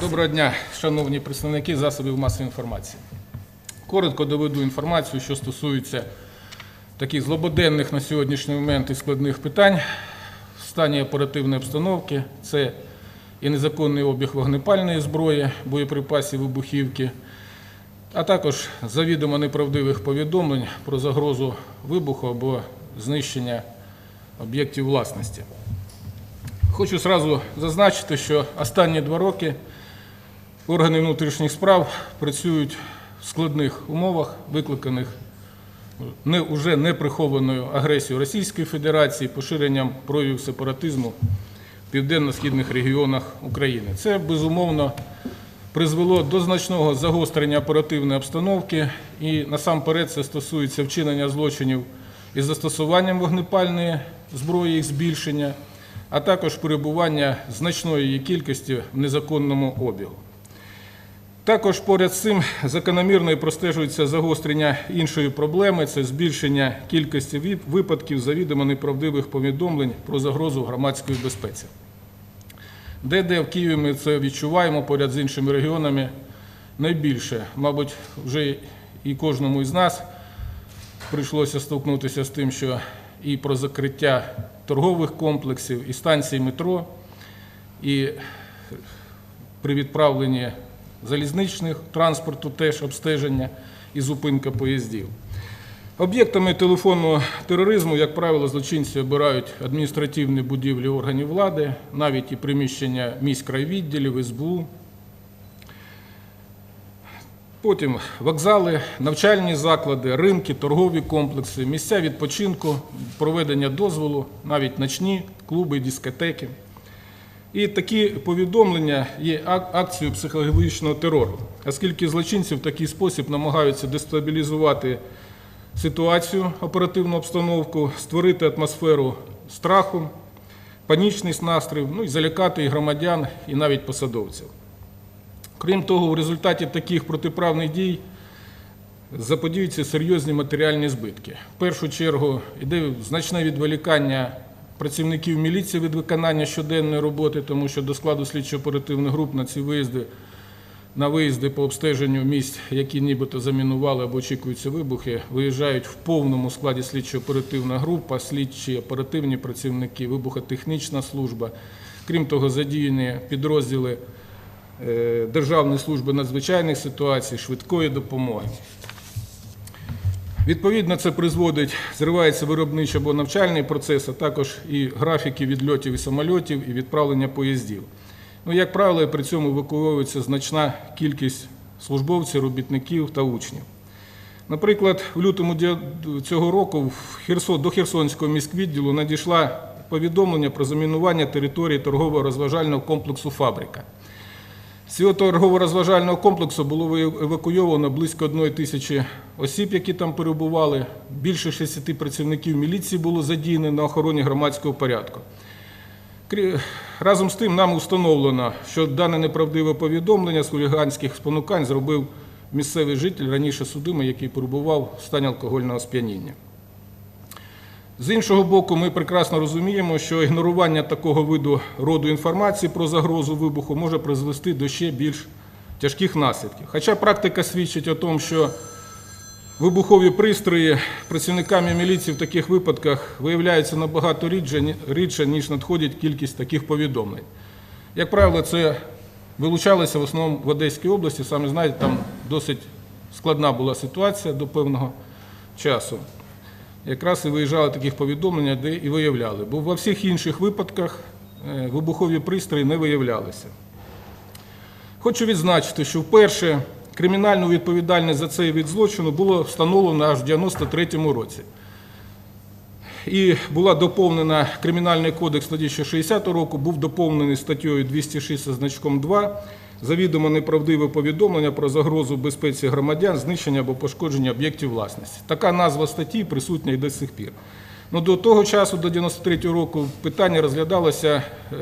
Доброго дня, шановні представники засобів масової інформації. Коротко доведу інформацію, що стосується таких злободенних на сьогоднішній момент і складних питань в стані оперативної обстановки. Це і незаконний обіг вогнепальної зброї, боєприпасів, вибухівки, а також завідомо неправдивих повідомлень про загрозу вибуху або знищення об'єктів власності. Хочу зразу зазначити, що останні два роки органи внутрішніх справ працюють в складних умовах, викликаних не, уже неприхованою агресією Російської Федерації, поширенням проявів сепаратизму в південно-східних регіонах України. Це безумовно призвело до значного загострення оперативної обстановки, і насамперед це стосується вчинення злочинів із застосуванням вогнепальної зброї, їх збільшення, а також перебування значної її кількості в незаконному обігу. Також поряд з цим закономірно і простежується загострення іншої проблеми це збільшення кількості випадків завідомо неправдивих повідомлень про загрозу громадської безпеці. Де-де в Києві ми це відчуваємо поряд з іншими регіонами найбільше. Мабуть, вже і кожному із нас прийшлося столкнутися з тим, що і про закриття торгових комплексів, і станцій метро, і при відправленні залізничних транспорту теж обстеження і зупинка поїздів. Об'єктами телефонного тероризму, як правило, злочинці обирають адміністративні будівлі органів влади, навіть і приміщення міськрайвідділів, СБУ. Потім вокзали, навчальні заклади, ринки, торгові комплекси, місця відпочинку, проведення дозволу, навіть ночні клуби, дискотеки. І такі повідомлення є акцією психологічного терору, оскільки злочинці в такий спосіб намагаються дестабілізувати ситуацію, оперативну обстановку, створити атмосферу страху, панічний настрій, ну і залякати і громадян, і навіть посадовців. Крім того, в результаті таких протиправних дій заподіються серйозні матеріальні збитки. В першу чергу йде значне відволікання працівників міліції від виконання щоденної роботи, тому що до складу слідчо-оперативних груп на ці виїзди, на виїзди по обстеженню місць, які нібито замінували або очікуються вибухи, виїжджають в повному складі слідчо-оперативна група, слідчі оперативні працівники, вибухотехнічна служба. Крім того, задіяні підрозділи е, Державної служби надзвичайних ситуацій, швидкої допомоги. Відповідно, це призводить, зривається виробничий або навчальний процес, а також і графіки відльотів і самольотів, і відправлення поїздів. Ну, як правило, при цьому евакуюється значна кількість службовців, робітників та учнів. Наприклад, в лютому цього року до Херсонського міськвідділу надійшла повідомлення про замінування території торгово-розважального комплексу Фабрика. З цього торгово-розважального комплексу було евакуйовано близько одної тисячі осіб, які там перебували. Більше 60 працівників міліції було задіяно на охороні громадського порядку. Разом з тим нам установлено, що дане неправдиве повідомлення з хуліганських спонукань зробив місцевий житель, раніше судимий, який перебував в стані алкогольного сп'яніння. З іншого боку, ми прекрасно розуміємо, що ігнорування такого виду роду інформації про загрозу вибуху може призвести до ще більш тяжких наслідків. Хоча практика свідчить о тому, що вибухові пристрої працівниками міліції в таких випадках виявляються набагато рідше, ніж надходить кількість таких повідомлень. Як правило, це вилучалося в основному в Одеській області. Самі знаєте, там досить складна була ситуація до певного часу якраз і виїжджали таких повідомлення, де і виявляли. Бо во всіх інших випадках е, вибухові пристрої не виявлялися. Хочу відзначити, що вперше кримінальну відповідальність за цей вид злочину було встановлено аж в 93-му році. І була доповнена Кримінальний кодекс тоді ще 60 року, був доповнений статтею 206 зі значком 2 завідомо неправдиве повідомлення про загрозу безпеці громадян, знищення або пошкодження об'єктів власності. Така назва статті присутня і до сих пір. Ну, до того часу, до 93-го року, питання розглядалося е,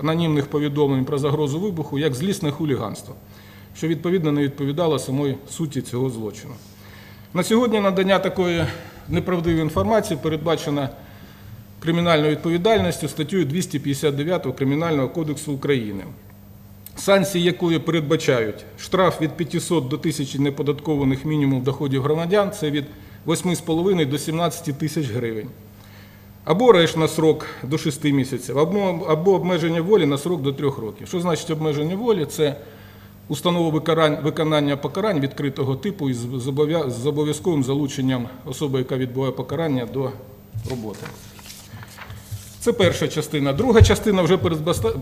анонімних повідомлень про загрозу вибуху як злісне хуліганство, що відповідно не відповідало самої суті цього злочину. На сьогодні надання такої неправдивої інформації передбачено кримінальною відповідальністю статтею 259 Кримінального кодексу України. Санкції якої передбачають штраф від 500 до 1000 неподаткованих мінімум доходів громадян, це від 8,5 до 17 тисяч гривень. Або арешт на срок до 6 місяців, або, обмеження волі на срок до 3 років. Що значить обмеження волі? Це установа виконання покарань відкритого типу із з обов'язковим залученням особи, яка відбуває покарання до роботи. Це перша частина. Друга частина вже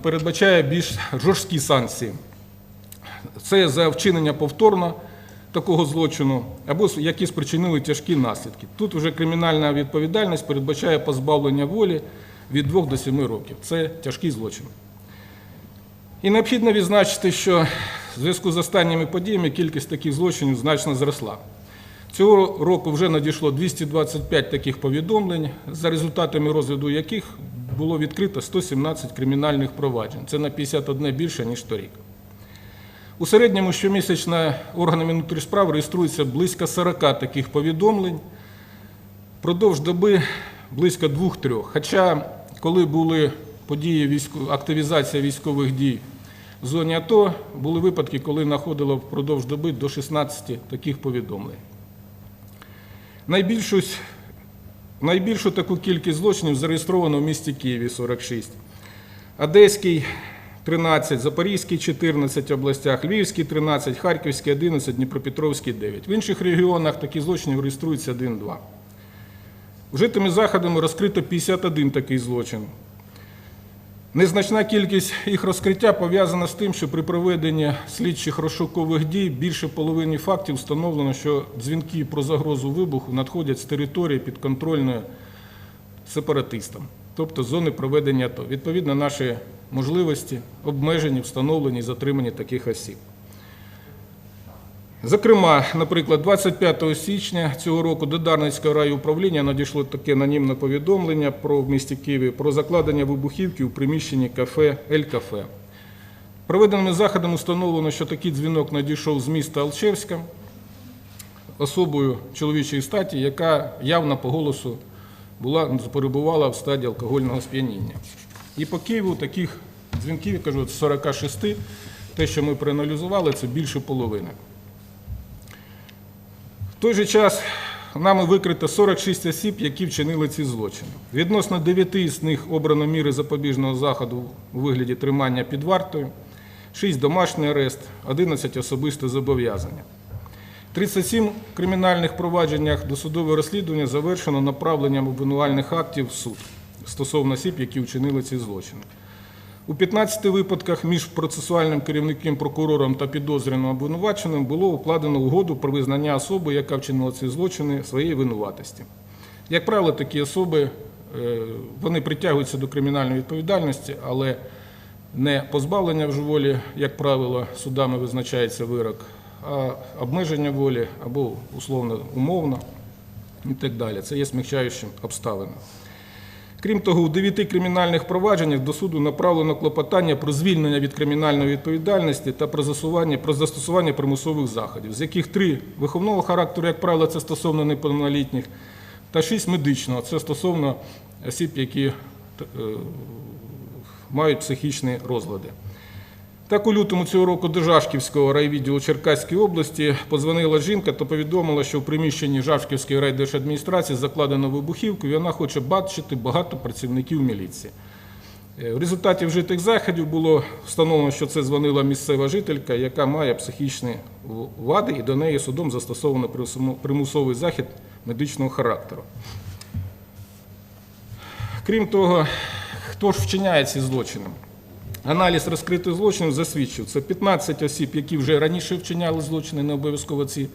передбачає більш жорсткі санкції. Це за вчинення повторно такого злочину або які спричинили тяжкі наслідки. Тут вже кримінальна відповідальність передбачає позбавлення волі від 2 до 7 років. Це тяжкий злочин. І необхідно відзначити, що в зв'язку з останніми подіями кількість таких злочинів значно зросла. Цього року вже надійшло 225 таких повідомлень, за результатами розгляду яких було відкрито 117 кримінальних проваджень. Це на 51 більше, ніж торік. У середньому щомісячно органами внутрішніх справ реєструється близько 40 таких повідомлень. Продовж доби близько 2-3. Хоча, коли були події активізація військових дій в зоні АТО, були випадки, коли знаходило впродовж доби до 16 таких повідомлень. Найбільшу, найбільшу таку кількість злочинів зареєстровано в місті Києві 46. Одеський 13, Запорізький 14 областях, Львівський 13, Харківський 11, Дніпропетровський 9. В інших регіонах такі злочини реєструються 1-2. Вжитими заходами розкрито 51 такий злочин. Незначна кількість їх розкриття пов'язана з тим, що при проведенні слідчих розшукових дій більше половини фактів встановлено, що дзвінки про загрозу вибуху надходять з території підконтрольної сепаратистам, тобто зони проведення АТО. Відповідно, наші можливості обмежені, встановлені і затримані таких осіб. Зокрема, наприклад, 25 січня цього року до Дарницького райуправління надійшло таке анонімне повідомлення про в місті Києві про закладення вибухівки у приміщенні кафе Ель Кафе. Проведеними заходами встановлено, що такий дзвінок надійшов з міста Алчевська особою чоловічої статі, яка явно по голосу була, перебувала в стадії алкогольного сп'яніння. І по Києву таких дзвінків, я кажу, з 46, те, що ми проаналізували, це більше половини. В той же час нами викрито 46 осіб, які вчинили ці злочини. Відносно 9 з них обрано міри запобіжного заходу у вигляді тримання під вартою, 6 домашній арест, 11 особисте зобов'язання. 37 кримінальних провадженнях досудове розслідування завершено направленням обвинувальних актів в суд стосовно осіб, які вчинили ці злочини. У 15 випадках між процесуальним керівником прокурором та підозрюваним обвинуваченим було укладено угоду про визнання особи, яка вчинила ці злочини, своєї винуватості. Як правило, такі особи е, вони притягуються до кримінальної відповідальності, але не позбавлення в волі, як правило, судами визначається вирок, а обмеження волі або условно умовно і так далі. Це є смягчаючим обставиною. Крім того, у дев'яти кримінальних провадженнях до суду направлено клопотання про звільнення від кримінальної відповідальності та про застосування, про застосування примусових заходів, з яких три виховного характеру, як правило, це стосовно неповнолітніх, та шість медичного, це стосовно осіб, які е, мають психічні розлади. Так, у лютому цього року до Жашківського райвідділу Черкаської області подзвонила жінка та повідомила, що в приміщенні Жашківської райдержадміністрації закладено вибухівку, і вона хоче бачити багато працівників міліції. Е, В результаті вжитих заходів було встановлено, що це дзвонила місцева жителька, яка має психічні вади, і до неї судом застосовано примусовий захід медичного характеру. Крім того, хто ж вчиняє ці злочини? Аналіз розкритих злочинів засвідчив, це 15 осіб, які вже раніше вчиняли злочини, не обов'язково ці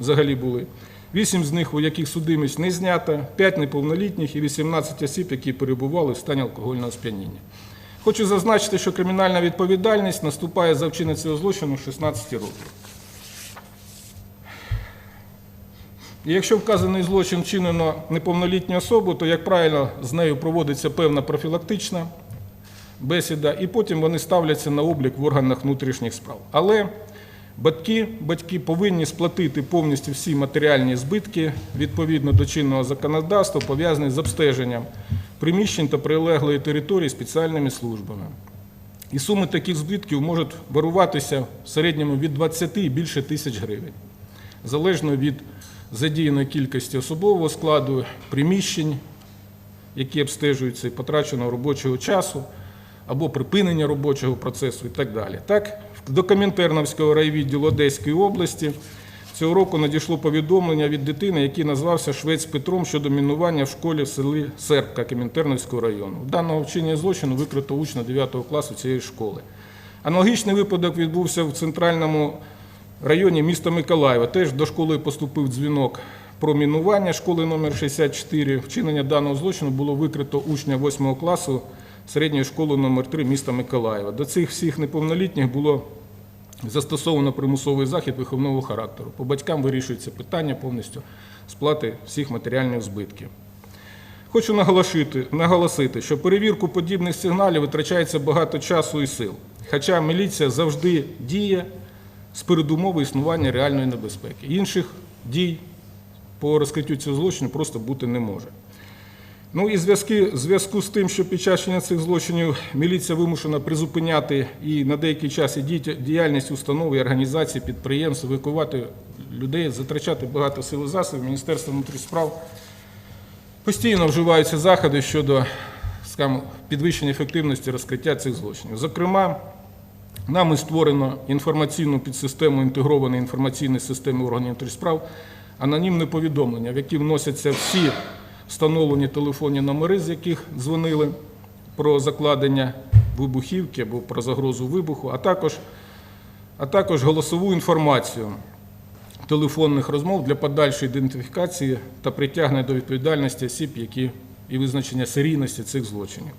взагалі були. 8 з них, у яких судимість не знята, 5 неповнолітніх і 18 осіб, які перебували в стані алкогольного сп'яніння. Хочу зазначити, що кримінальна відповідальність наступає за вчинення цього злочину 16 років. І якщо вказаний злочин вчинено неповнолітню особу, то, як правило, з нею проводиться певна профілактична бесіда, і потім вони ставляться на облік в органах внутрішніх справ. Але батьки, батьки повинні сплатити повністю всі матеріальні збитки відповідно до чинного законодавства, пов'язані з обстеженням приміщень та прилеглої території спеціальними службами. І суми таких збитків можуть варуватися в середньому від 20 і більше тисяч гривень, залежно від задіяної кількості особового складу, приміщень, які обстежуються, і потраченого робочого часу або припинення робочого процесу і так далі. Так, до Комінтерновського райвідділу Одеської області цього року надійшло повідомлення від дитини, який назвався Швець Петром щодо мінування в школі в селі Сербка Комінтерновського району. Даного вчинення злочину викрито учня 9 класу цієї школи. Аналогічний випадок відбувся в центральному районі міста Миколаєва. Теж до школи поступив дзвінок про мінування школи номер 64. Вчинення даного злочину було викрито учня 8 класу середньої школи номер 3 міста Миколаєва. До цих всіх неповнолітніх було застосовано примусовий захід виховного характеру. По батькам вирішується питання повністю сплати всіх матеріальних збитків. Хочу наголосити, наголосити, що перевірку подібних сигналів витрачається багато часу і сил. Хоча міліція завжди діє з передумови існування реальної небезпеки. Інших дій по розкриттю цього злочину просто бути не може. Ну і зв'язки, зв'язку з тим, що під час вчинення цих злочинів міліція вимушена призупиняти і на деякий час і діяльність установ і організацій, підприємств, евакувати людей, затрачати багато сил і засобів, Міністерство внутрішніх справ постійно вживаються заходи щодо скажімо, підвищення ефективності розкриття цих злочинів. Зокрема, нами створено інформаційну підсистему інтегрованої інформаційної системи органів внутрішніх справ, анонімне повідомлення, в які вносяться всі встановлені телефонні номери, з яких дзвонили про закладення вибухівки або про загрозу вибуху, а також, а також голосову інформацію телефонних розмов для подальшої ідентифікації та притягнення до відповідальності осіб, які і визначення серійності цих злочинів.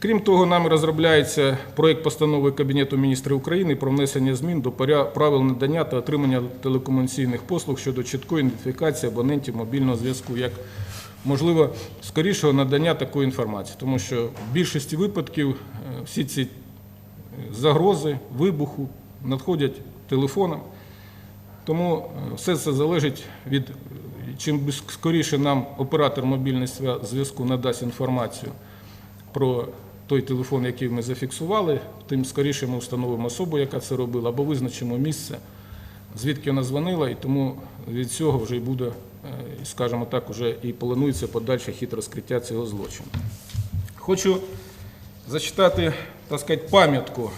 Крім того, нами розробляється проєкт постанови Кабінету міністрів України про внесення змін до правил надання та отримання телекомунікаційних послуг щодо чіткої ідентифікації абонентів мобільного зв'язку, як можливо скорішого надання такої інформації, тому що в більшості випадків е, всі ці е, загрози вибуху надходять телефоном. Тому е, все це залежить від чим скоріше нам оператор мобільного зв'язку надасть інформацію про той телефон, який ми зафіксували, тим скоріше ми встановимо особу, яка це робила, або визначимо місце, звідки вона дзвонила, і тому від цього вже й буде, е, скажімо так, вже і планується подальше хід розкриття цього злочину. Хочу зачитати, так сказати, пам'ятку,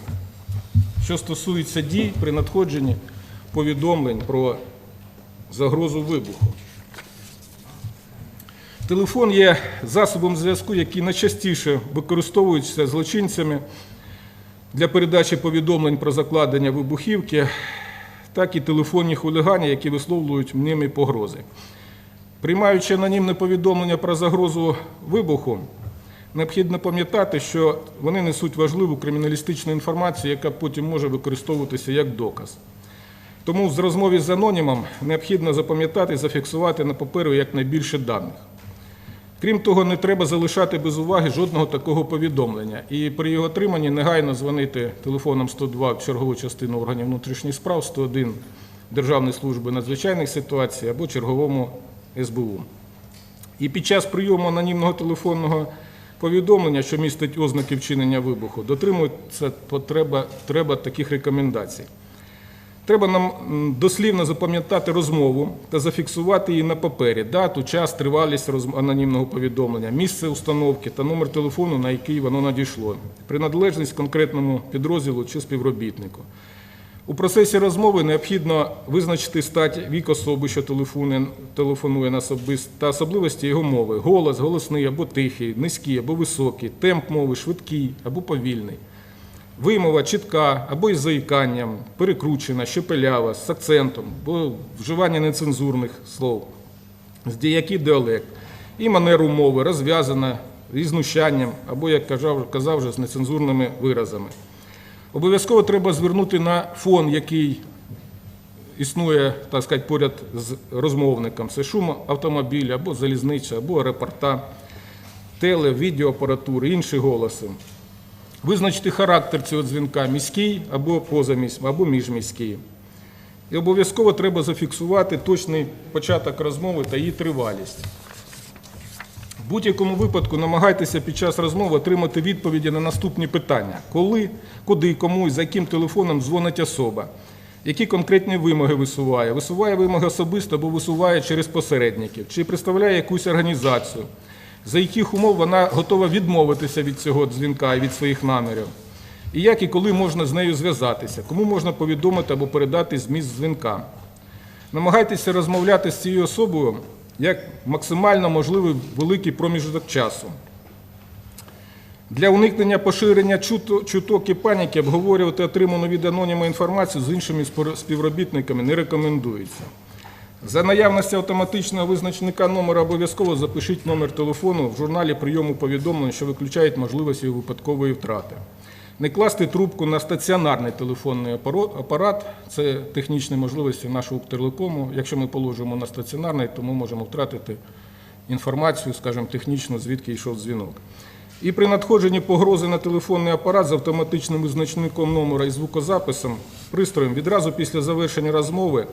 що стосується дій при надходженні повідомлень про загрозу вибуху. Телефон є засобом зв'язку, який найчастіше використовується злочинцями для передачі повідомлень про закладення вибухівки, так і телефонні хулігані, які висловлюють мнімі погрози. Приймаючи анонімне повідомлення про загрозу вибуху, необхідно пам'ятати, що вони несуть важливу криміналістичну інформацію, яка потім може використовуватися як доказ. Тому з розмові з анонімом необхідно запам'ятати зафіксувати на паперу якнайбільше даних. Крім того, не треба залишати без уваги жодного такого повідомлення. І при його отриманні негайно дзвонити телефоном 102 в чергову частину органів внутрішніх справ, 101 Державної служби надзвичайних ситуацій або черговому СБУ. І під час прийому анонімного телефонного повідомлення, що містить ознаки вчинення вибуху, дотримується потреба треба таких рекомендацій. Треба нам дослівно запам'ятати розмову та зафіксувати її на папері, дату, час, тривалість анонімного повідомлення, місце установки та номер телефону, на який воно надійшло, приналежність конкретному підрозділу чи співробітнику. У процесі розмови необхідно визначити стать вік особи, що телефонує, на особист, та особливості його мови: голос, голосний або тихий, низький або високий, темп мови, швидкий або повільний. Вимова чітка або із заїканням, перекручена, щепелява, з акцентом, або вживання нецензурних слов, з діякий діалект, і манеру мови розв'язана із знущанням, або, як казав, казав вже, з нецензурними виразами. Обов'язково треба звернути на фон, який існує, так сказати, поряд з розмовником. Це шум автомобіля, або залізниця, або аеропорта, теле, відеоапаратури, інші голоси. Визначити характер цього дзвінка міський або позаміський, або міжміський. І обов'язково треба зафіксувати точний початок розмови та її тривалість. В будь-якому випадку намагайтеся під час розмови отримати відповіді на наступні питання: коли, куди, кому і за яким телефоном дзвонить особа, які конкретні вимоги висуває, висуває вимоги особисто або висуває через посередників, чи представляє якусь організацію, за яких умов вона готова відмовитися від цього дзвінка і від своїх намірів. І як і коли можна з нею зв'язатися, кому можна повідомити або передати зміст дзвінка. Намагайтеся розмовляти з цією особою як максимально можливий великий проміжок часу. Для уникнення поширення чуток і паніки обговорювати отриману від аноніма інформацію з іншими співробітниками не рекомендується. За наявності автоматичного визначника номера обов'язково запишіть номер телефону в журналі прийому повідомлень, що виключають можливості випадкової втрати. Не класти трубку на стаціонарний телефонний апарат це технічні можливості нашого телекому. Якщо ми положимо на стаціонарний, то ми можемо втратити інформацію, скажімо, технічну, звідки йшов дзвінок. І при надходженні погрози на телефонний апарат з автоматичним визначником номера і звукозаписом пристроєм відразу після завершення розмови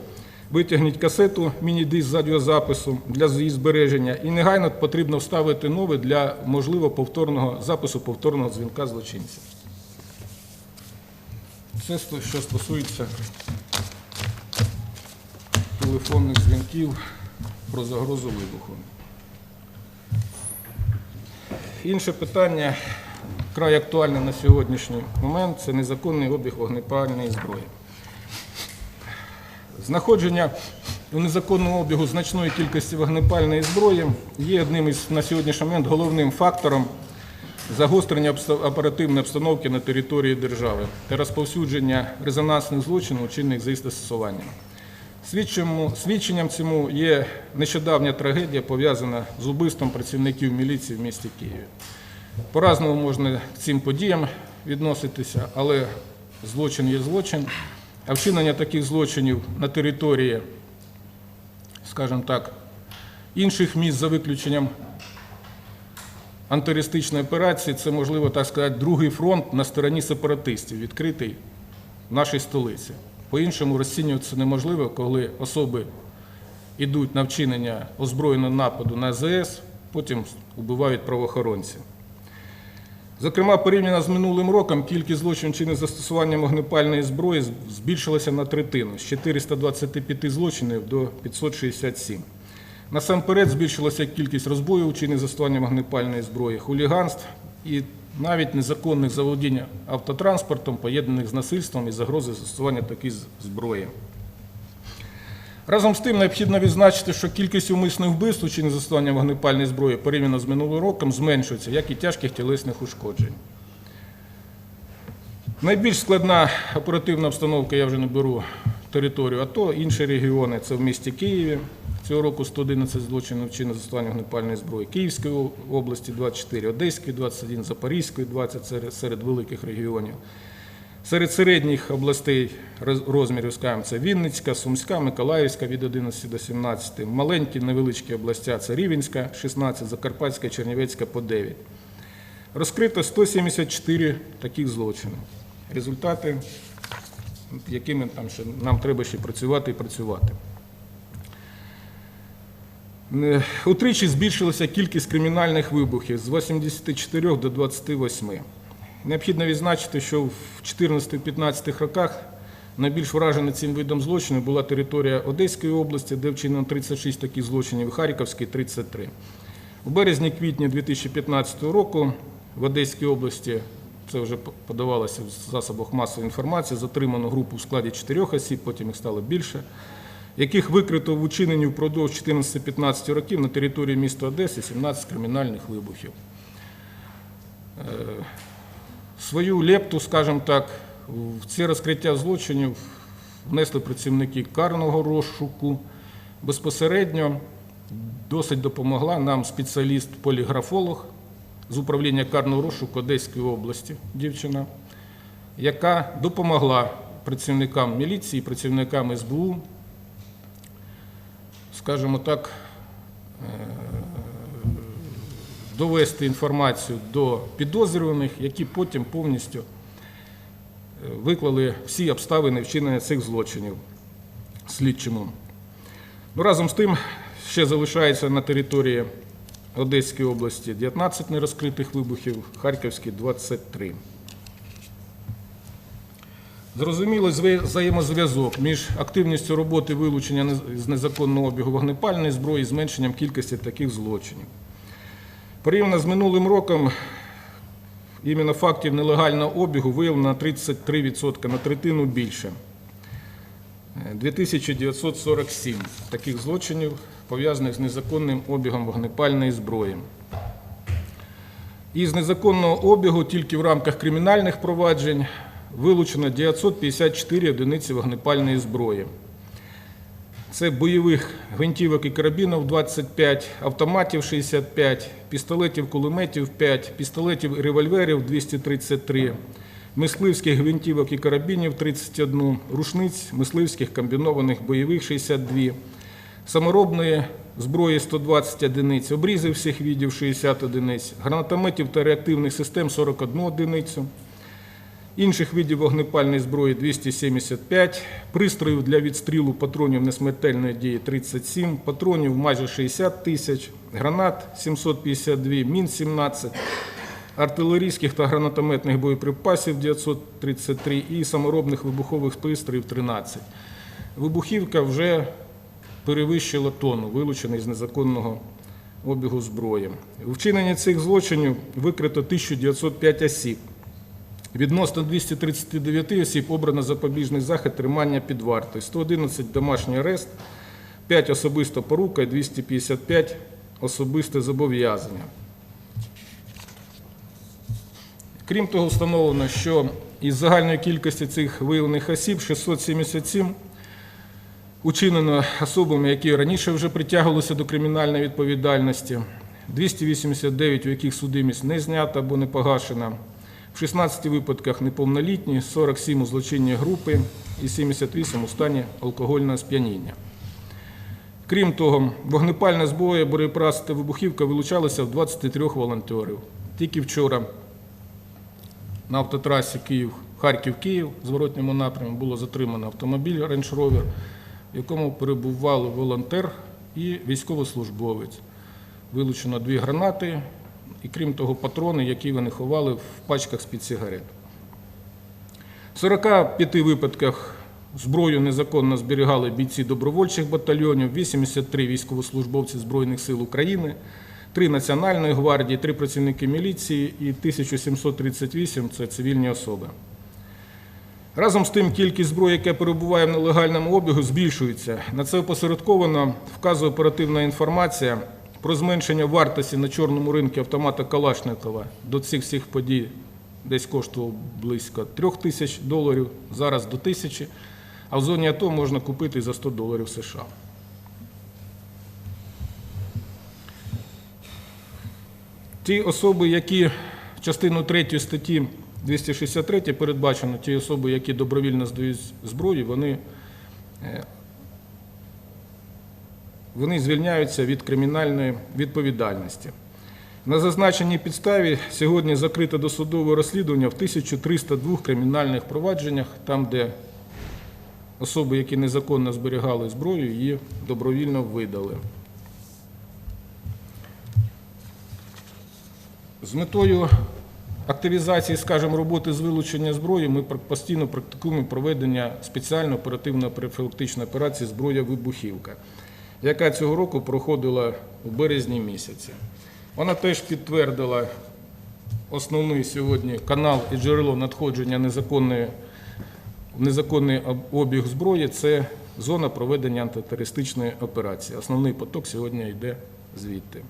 витягніть касету міні-диск з аудіозапису для її збереження і негайно потрібно вставити нове для можливо повторного запису повторного дзвінка злочинця. Це що стосується телефонних дзвінків про загрозу вибуху. Інше питання, край актуальне на сьогоднішній момент, це незаконний обіг вогнепальної зброї. Знаходження у незаконному обігу значної кількості вогнепальної зброї є одним із на сьогоднішній момент головним фактором загострення оперативної обстановки на території держави та розповсюдження резонансних злочинів, учинених за їх застосуванням. Свідченням цьому є нещодавня трагедія, пов'язана з убивством працівників міліції в місті Києві. По-разному можна к цим подіям відноситися, але злочин є злочин. А вчинення таких злочинів на території, скажімо так, інших міст за виключенням антитерористичної операції, це, можливо, так сказати, другий фронт на стороні сепаратистів, відкритий в нашій столиці. По-іншому розцінювати це неможливо, коли особи йдуть на вчинення озброєного нападу на АЗС, потім вбивають правоохоронців. Зокрема, порівняно з минулим роком кількість злочинів чинних застосуванням вогнепальної зброї збільшилася на третину з 425 злочинів до 567. Насамперед збільшилася кількість розбоїв чинних застосуванням вогнепальної зброї, хуліганств і навіть незаконних заволодіння автотранспортом, поєднаних з насильством і загрози застосування такої зброї. Разом з тим необхідно відзначити, що кількість умисних вбивств у чині застосування вогнепальної зброї порівняно з минулим роком зменшується, як і тяжких тілесних ушкоджень. Найбільш складна оперативна обстановка, я вже не беру територію АТО, інші регіони це в місті Києві. Цього року 111 злочинів вчинено застосування вогнепальної зброї. Київської області 24, Одеської 21, Запорізької 20 серед, серед великих регіонів. Серед середніх областей розмірів, скажімо, це Вінницька, Сумська, Миколаївська від 11 до 17. Маленькі невеличкі областя це Рівенська 16, Закарпатська, Чернівецька по 9. Розкрито 174 таких злочини. Результати, якими там ще, нам треба ще працювати і працювати. Е, Утричі збільшилася кількість кримінальних вибухів з 84 до 28. Необхідно відзначити, що в 14-15 роках найбільш вражена цим видом злочину була територія Одеської області, де вчинено 36 таких злочинів, і Харківській 33. У березні-квітні 2015 року в Одеській області, це вже подавалося в засобах масової інформації, затримано групу в складі 4 осіб, потім їх стало більше, яких викрито в учиненні впродовж 14-15 років на території міста Одеси 17 кримінальних вибухів. Свою лепту, скажімо так, в це розкриття злочинів внесли працівники карного розшуку. Безпосередньо досить допомогла нам спеціаліст-поліграфолог з управління карного розшуку Одеської області, дівчина, яка допомогла працівникам міліції, працівникам СБУ, скажімо так, е, довести інформацію до підозрюваних, які потім повністю е, виклали всі обставини вчинення цих злочинів слідчому. Ну, разом з тим, ще залишається на території Одеській області 19 нерозкритих вибухів, Харківській 23. Зрозуміло взаємозв'язок між активністю роботи вилучення з незаконного обігу вогнепальної зброї і зменшенням кількості таких злочинів. Порівняно з минулим роком іменно фактів нелегального обігу виявлено на 33%, на третину більше. Е, 2947 таких злочинів, пов'язаних з незаконним обігом вогнепальної зброї. Із незаконного обігу тільки в рамках кримінальних проваджень вилучено 954 одиниці вогнепальної зброї. Це бойових гвинтівок і карабінів 25, автоматів 65, пістолетів, кулеметів 5, пістолетів і револьверів 233, мисливських гвинтівок і карабінів 31, рушниць мисливських комбінованих бойових 62, саморобної зброї 120 одиниць, обрізів всіх видів 60 одиниць, гранатометів та реактивних систем 41 одиницю, інших видів вогнепальної зброї 275, пристроїв для відстрілу патронів несмертельної дії 37, патронів майже 60 тисяч, гранат 752, мін 17, артилерійських та гранатометних боєприпасів 933 і саморобних вибухових пристроїв 13. Вибухівка вже перевищила тонну, вилучений з незаконного обігу зброї. У вчиненні цих злочинів викрито 1905 осіб. Відносно 239 осіб обрано запобіжний захід тримання під вартою, 111 домашній арест, 5 особисто порука і 255 особисте зобов'язання. Крім того, встановлено, що із загальної кількості цих виявлених осіб 677 учинено особами, які раніше вже притягувалися до кримінальної відповідальності, 289, у яких судимість не знята або не погашена, в 16 випадках неповнолітні, 47 у злочинній групи і 78 у стані алкогольного сп'яніння. Крім того, вогнепальна зброя, боєприпаси та вибухівка вилучалися в 23 волонтерів. Тільки вчора на автотрасі Київ, Харків-Київ в зворотньому напрямку було затримано автомобіль Range Rover, в якому перебували волонтер і військовослужбовець. Вилучено дві гранати і, крім того, патрони, які вони ховали в пачках з-під сигарет. В 45 випадках зброю незаконно зберігали бійці добровольчих батальйонів, 83 військовослужбовці Збройних сил України, 3 Національної гвардії, 3 працівники міліції і 1738 це цивільні особи. Разом з тим, кількість зброї, яка перебуває в нелегальному обігу, збільшується. На це опосередковано вказує оперативна інформація про зменшення вартості на чорному ринку автомата Калашникова. До цих всіх подій десь коштував близько 3 тисяч доларів, зараз до тисячі, а в зоні АТО можна купити за 100 доларів США. Ті особи, які частину 3 статті 263 передбачено, ті особи, які добровільно здають зброю, вони, е, вони звільняються від кримінальної відповідальності. На зазначеній підставі сьогодні закрите досудове розслідування в 1302 кримінальних провадженнях, там, де особи, які незаконно зберігали зброю, її добровільно видали. З метою активізації, скажімо, роботи з вилучення зброї ми постійно практикуємо проведення спеціальної оперативно-профілактичної операції зброя вибухівка, яка цього року проходила у березні місяці. Вона теж підтвердила основний сьогодні канал і джерело надходження незаконної, незаконний обіг зброї це зона проведення антитерористичної операції. Основний поток сьогодні йде звідти.